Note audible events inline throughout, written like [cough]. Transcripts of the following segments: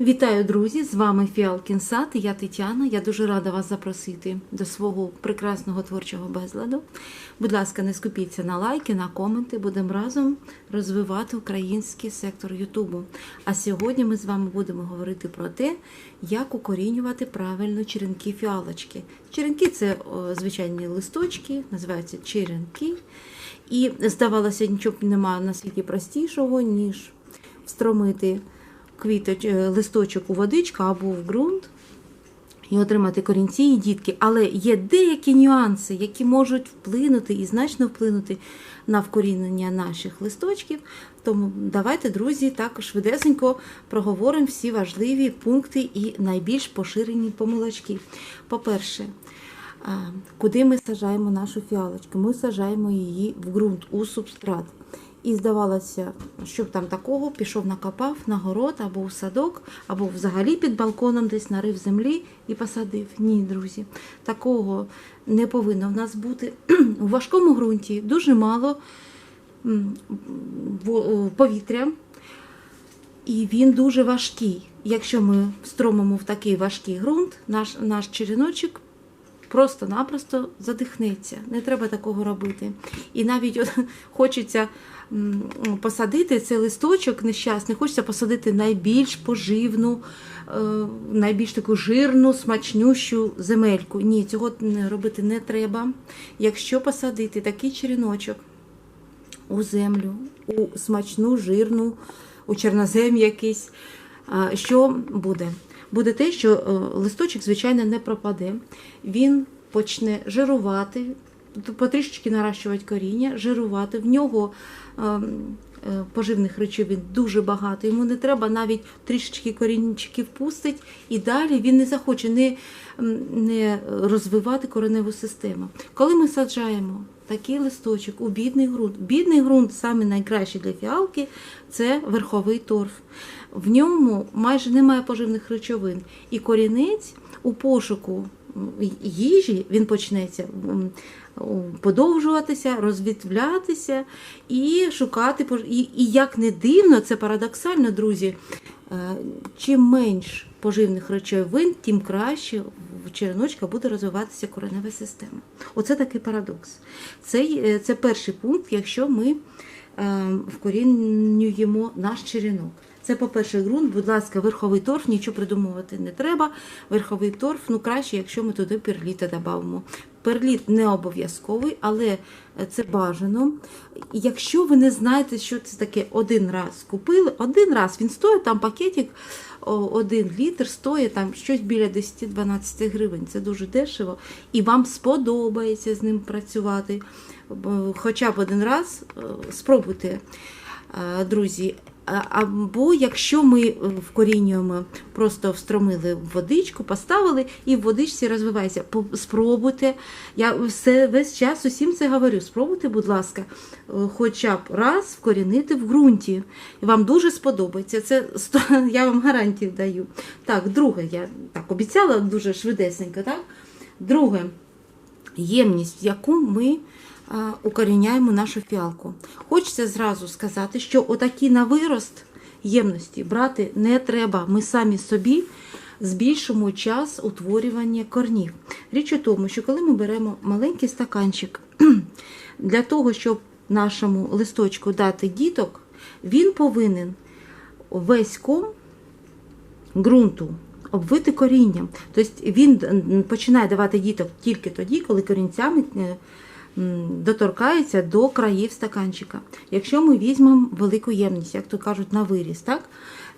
Вітаю, друзі! З вами Фіалкін Сад я Тетяна. Я дуже рада вас запросити до свого прекрасного творчого безладу. Будь ласка, не скупіться на лайки, на коменти. Будемо разом розвивати український сектор Ютубу. А сьогодні ми з вами будемо говорити про те, як укорінювати правильно черенки фіалочки. Черенки це звичайні листочки, називаються черенки. І здавалося, нічого немає на світі простішого, ніж встромити квіточ, е, листочок у водичку або в ґрунт і отримати корінці і дітки. Але є деякі нюанси, які можуть вплинути і значно вплинути на вкорінення наших листочків. Тому давайте, друзі, так швидесенько проговоримо всі важливі пункти і найбільш поширені помилочки. По-перше, куди ми сажаємо нашу фіалочку? Ми сажаємо її в ґрунт, у субстрат. І здавалося, щоб там такого пішов накопав на город або у садок, або взагалі під балконом десь нарив землі і посадив. Ні, друзі, такого не повинно в нас бути. [clears throat] У важкому ґрунті дуже мало м, повітря, і він дуже важкий. Якщо ми встромимо в такий важкий ґрунт, наш, наш череночок просто-напросто задихнеться. Не треба такого робити. І навіть от, [laughs] хочеться посадити цей листочок нещасний, хочеться посадити найбільш поживну, е, найбільш таку жирну, смачнющу земельку. Ні, цього робити не треба. Якщо посадити такий череночок у землю, у смачну, жирну, у чорнозем якийсь, що буде? Буде те, що е, листочок, звичайно, не пропаде. Він почне жирувати, потрішечки наращувати коріння, жирувати. В нього ем, е, поживних речовин дуже багато. Йому не треба навіть трішечки корінчиків пустить, і далі він не захоче не, не розвивати кореневу систему. Коли ми саджаємо такий листочок у бідний ґрунт, бідний ґрунт саме найкращий для фіалки це верховий торф. В ньому майже немає поживних речовин. І корінець у пошуку їжі він почнеться подовжуватися, розвітвлятися і шукати і, і як не дивно, це парадоксально, друзі. е, Чим менш поживних речовин, тим краще в череночка буде розвиватися коренева система. Оце такий парадокс. Це, е, це перший пункт, якщо ми е, вкорінюємо наш черенок. Це, по-перше, ґрунт, будь ласка, верховий торф, нічого придумувати не треба. Верховий торф, ну краще, якщо ми туди перліта додамо. Перліт не обов'язковий, але це бажано. Якщо ви не знаєте, що це таке один раз купили, один раз він стоїть, там пакетик, один літр стоїть там щось біля 10-12 гривень. Це дуже дешево. І вам сподобається з ним працювати. Хоча б один раз е, спробуйте, е, друзі. Або якщо ми е, вкорінюємо, просто встромили в водичку, поставили і в водичці розвивається. Спробуйте. Я все весь час усім це говорю. Спробуйте, будь ласка, е, хоча б раз вкорінити в ґрунті. Вам дуже сподобається. Це [laughs] я вам гарантію даю. Так, друге, я так обіцяла дуже швидесенько, так? Друге, ємність, яку ми укоріняємо нашу фіалку. Хочеться зразу сказати, що отакі на вирост ємності брати не треба. Ми самі собі збільшимо час утворювання корнів. Річ у тому, що коли ми беремо маленький стаканчик [clears throat] для того, щоб нашому листочку дати діток, він повинен весь ком ґрунту обвити корінням. Тобто він починає давати діток тільки тоді, коли корінцями е, доторкається до країв стаканчика. Якщо ми візьмемо велику ємність, як то кажуть, на виріс, так?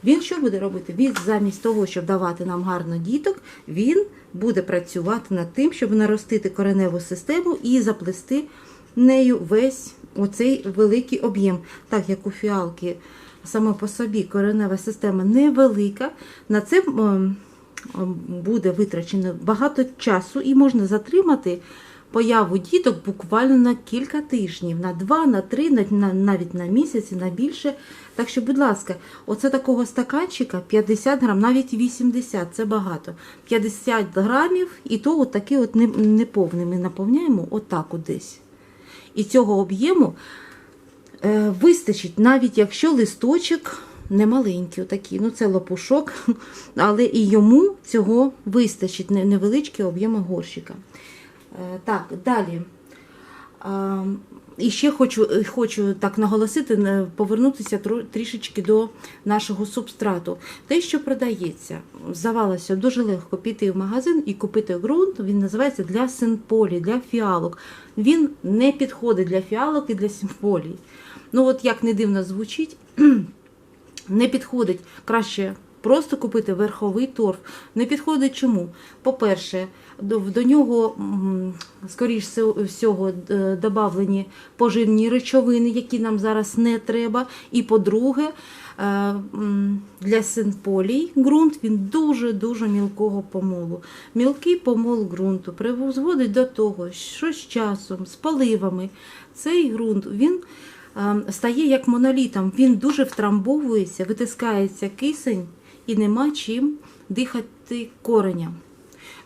Він що буде робити? Він замість того, щоб давати нам гарно діток, він буде працювати над тим, щоб наростити кореневу систему і заплести нею весь оцей великий об'єм, так як у фіалки саме по собі коренева система невелика. На це буде витрачено багато часу і можна затримати появу діток буквально на кілька тижнів, на два, на три, на, на, навіть на місяць і на більше. Так що, будь ласка, оце такого стаканчика 50 грам, навіть 80, це багато. 50 грамів, і то от такий от неповний ми наповняємо отак от десь. І цього об'єму е, вистачить, навіть якщо листочок немаленькі, отакі. Ну, це лопушок, [laughs] але і йому цього вистачить не- невеличкі об'єми горщика. Е, Так, далі. І ще хочу, хочу так наголосити, повернутися трішечки до нашого субстрату. Те, що продається, здавалося, дуже легко піти в магазин і купити ґрунт. Він називається для синполі, для фіалок. Він не підходить для фіалок і для синполій. Ну, от як не дивно звучить, [clears throat] не підходить краще. Просто купити верховий торф. Не підходить чому? По-перше, до, нього, скоріш всього, д- добавлені поживні речовини, які нам зараз не треба. І по-друге, е, для синполій ґрунт він дуже-дуже мілкого помолу. Мілкий помол ґрунту призводить до того, що з часом, з поливами, цей ґрунт він е, стає як монолітом, він дуже втрамбовується, витискається кисень і нема чим дихати кореням.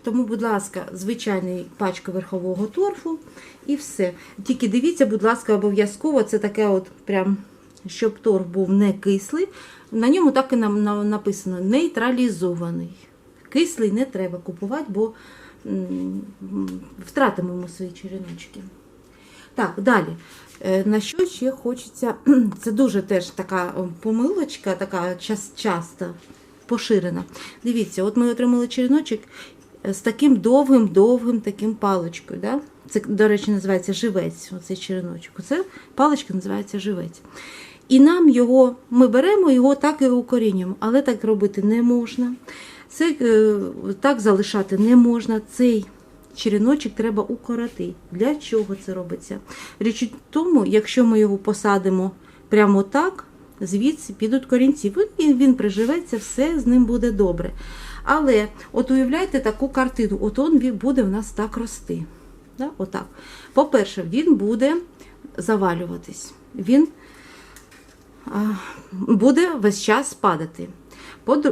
Тому, будь ласка, звичайний пачка верхового торфу і все. Тільки дивіться, будь ласка, обов'язково це таке, от прям, щоб торф був не кислий. На ньому так і написано нейтралізований. Кислий не треба купувати, бо втратимо свої череночки. Так, далі. Е, На що ще хочеться? [clears throat] Це дуже теж така помилочка, така час, часто поширена. Дивіться, от ми отримали череночок е, з таким довгим-довгим таким паличкою. Да? Це, до речі, називається живець. Оцей череночок. Оце паличка називається живець. І нам його, ми беремо його так і укорінюємо, але так робити не можна. Це е, так залишати не можна. Цей череночок треба укоротити. Для чого це робиться? Річ у тому, якщо ми його посадимо прямо так, звідси підуть корінці, і він приживеться, все з ним буде добре. Але от уявляйте таку картину, от він буде в нас так рости. Да? Отак. По-перше, він буде завалюватись. Він а, буде весь час падати.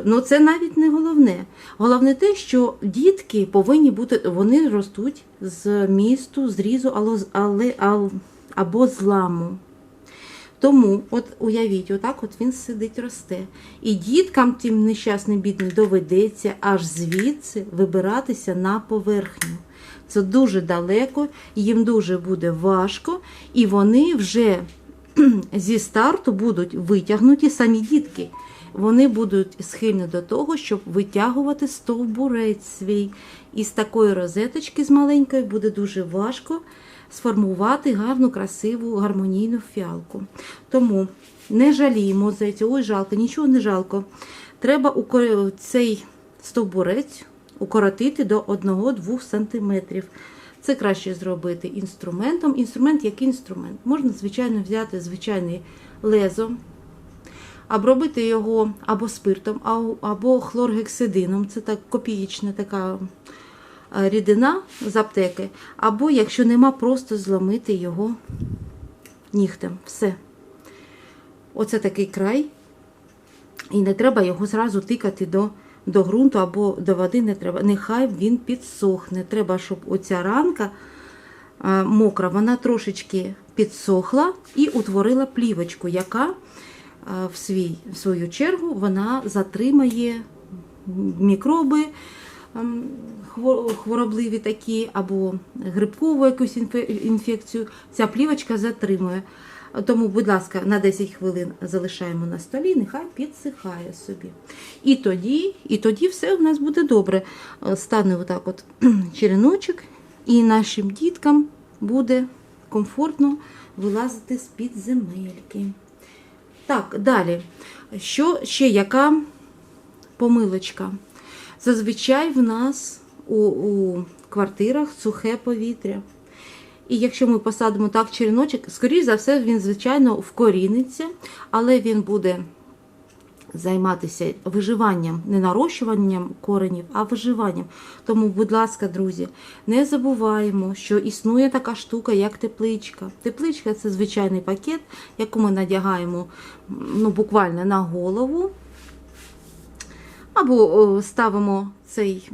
Ну, це навіть не головне. Головне те, що дітки повинні бути, вони ростуть з місту, зрізу але, але, ал- або з ламу. Тому, от уявіть, отак от він сидить, росте. І діткам тим нещасним бідним доведеться аж звідси вибиратися на поверхню. Це дуже далеко, їм дуже буде важко, і вони вже [clears throat] зі старту будуть витягнуті самі дітки. Вони будуть схильні до того, щоб витягувати стовбурець свій. І з такої розеточки з маленької буде дуже важко сформувати гарну, красиву, гармонійну фіалку. Тому не жаліємо за це, ой, жалко, нічого не жалко. Треба цей стовбурець укоротити до 1-2 см. Це краще зробити інструментом. Інструмент як інструмент. Можна, звичайно, взяти звичайне лезо, обробити його або спиртом, або хлоргексидином. Це так копієчна така рідина з аптеки. Або, якщо нема, просто зломити його нігтем. Все. Оце такий край. І не треба його зразу тикати до, до ґрунту або до води не треба. Нехай він підсохне. Треба, щоб оця ранка е, мокра, вона трошечки підсохла і утворила плівочку, яка е, в, свій, в свою чергу вона затримає мікроби хворобливі такі, або грибкову якусь інфекцію. Ця плівочка затримує. Тому, будь ласка, на 10 хвилин залишаємо на столі, нехай підсихає собі. І тоді, і тоді все в нас буде добре. Е, Стане отак от [clears throat] череночок, і нашим діткам буде комфортно вилазити з-під земельки. Так, далі. Що ще яка помилочка? Зазвичай в нас у, у квартирах сухе повітря. І якщо ми посадимо так череночок, скоріш за все, він, звичайно, вкоріниться, але він буде займатися виживанням, не нарощуванням коренів, а виживанням. Тому, будь ласка, друзі, не забуваємо, що існує така штука, як тепличка. Тепличка це звичайний пакет, яку ми надягаємо ну, буквально на голову. Або ставимо цей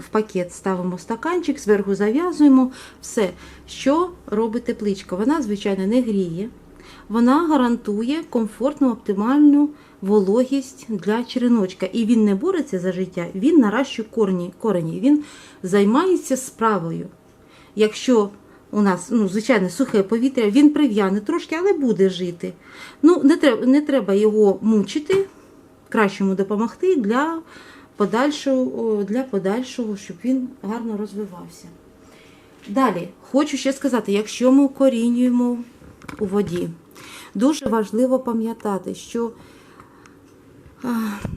в пакет, ставимо стаканчик, зверху зав'язуємо. Все, що робить тепличка? Вона, звичайно, не гріє. Вона гарантує комфортну, оптимальну вологість для череночка. І він не бореться за життя, він наращує корені, корені, він займається справою. Якщо у нас, ну, звичайно, сухе повітря, він прив'яне трошки, але буде жити. Ну, не треба, не треба його мучити, краще допомогти для подальшого, для подальшого, щоб він гарно розвивався. Далі, хочу ще сказати, якщо ми укорінюємо у воді, дуже важливо пам'ятати, що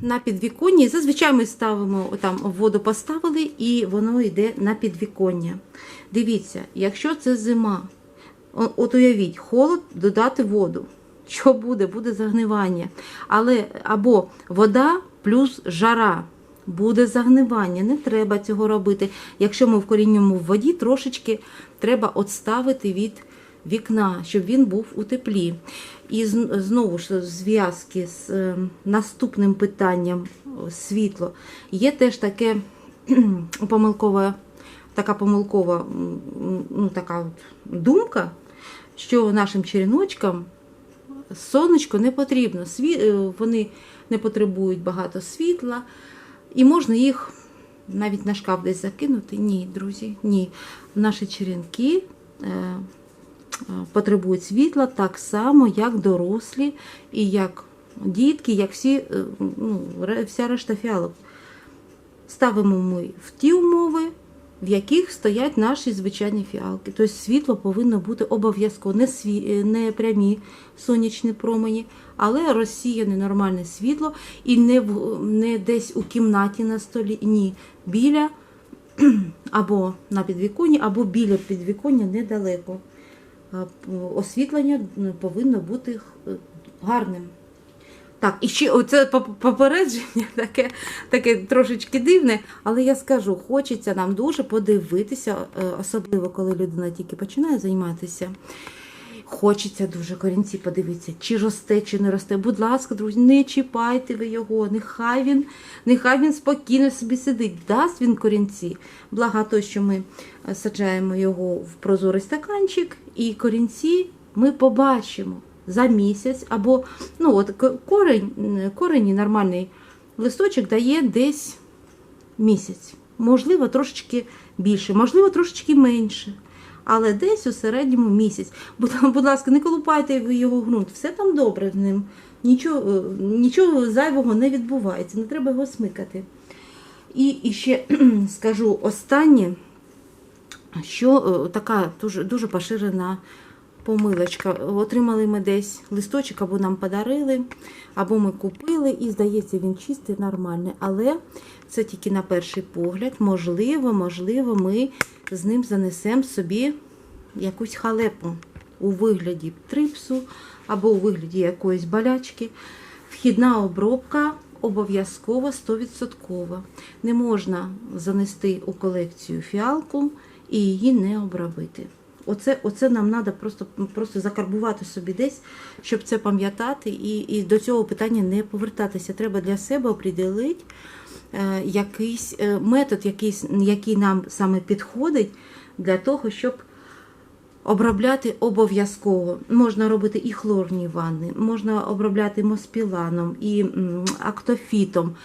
на підвіконні, зазвичай ми ставимо там воду поставили і воно йде на підвіконня. Дивіться, якщо це зима, от уявіть, холод додати воду. Що буде? Буде загнивання. Але або вода плюс жара. Буде загнивання, не треба цього робити. Якщо ми вкорінюємо в воді, трошечки треба відставити від вікна, щоб він був у теплі. І знову ж зв'язки з е, наступним питанням світло. Є теж таке помилкове, така помилкова ну, така думка, що нашим черіночкам сонечко не потрібно. Е, Вони не потребують багато світла, і можна їх навіть на шкаф десь закинути. Ні, друзі, ні. Наші черенки е, потребують світла так само, як дорослі, і як дітки, як всі, е, ну, вся решта фіалок. Ставимо ми в ті умови, в яких стоять наші звичайні фіалки. Тобто світло повинно бути обов'язково, не, сві... е, не прямі сонячні промені, але розсіяне нормальне світло і не, в... не десь у кімнаті на столі, ні, біля [clears throat] або на підвіконні, або біля підвіконня недалеко. Освітлення повинно бути гарним. Так, і ще оце попередження [laughs] таке, таке трошечки дивне, але я скажу, хочеться нам дуже подивитися, е, особливо коли людина тільки починає займатися. Хочеться дуже корінці подивитися, чи росте, чи не росте. Будь ласка, друзі, не чіпайте ви його, нехай він, нехай він спокійно собі сидить. Дасть він корінці. Благо то, що ми е, саджаємо його в прозорий стаканчик, і корінці ми побачимо за місяць, або ну от корень, корені нормальний листочок дає десь місяць. Можливо, трошечки більше, можливо, трошечки менше. Але десь у середньому місяць. Будь, ласка, не колупайте його ґрунт, все там добре з ним. Нічого, нічого зайвого не відбувається, не треба його смикати. І, і ще [clears throat] скажу останнє, що е, така дуже, дуже поширена помилочка. Отримали ми десь листочок, або нам подарили, або ми купили, і здається, він чистий, нормальний. Але це тільки на перший погляд. Можливо, можливо, ми з ним занесемо собі якусь халепу у вигляді трипсу або у вигляді якоїсь болячки. Вхідна обробка обов'язково 100%. Не можна занести у колекцію фіалку і її не обробити. Оце, оце нам треба просто, просто закарбувати собі десь, щоб це пам'ятати, і, і до цього питання не повертатися. Треба для себе оприділити е, якийсь е, метод, якийсь, який нам саме підходить для того, щоб обробляти обов'язково. Можна робити і хлорні ванни, можна обробляти моспіланом, і актофітом.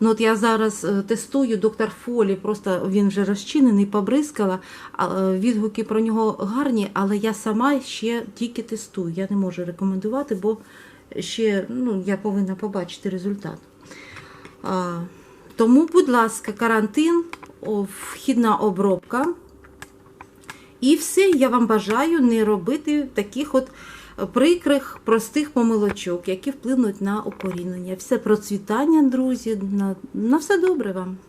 Ну, от я зараз е, тестую доктор Фолі, просто він вже розчинений, побризкала. е, Відгуки про нього гарні, але я сама ще тільки тестую. Я не можу рекомендувати, бо ще ну, я повинна побачити результат. Тому, будь ласка, карантин, вхідна обробка. І все, я вам бажаю не робити таких от прикрих, простих помилочок, які вплинуть на укорінення. Все процвітання, друзі, на, на все добре вам.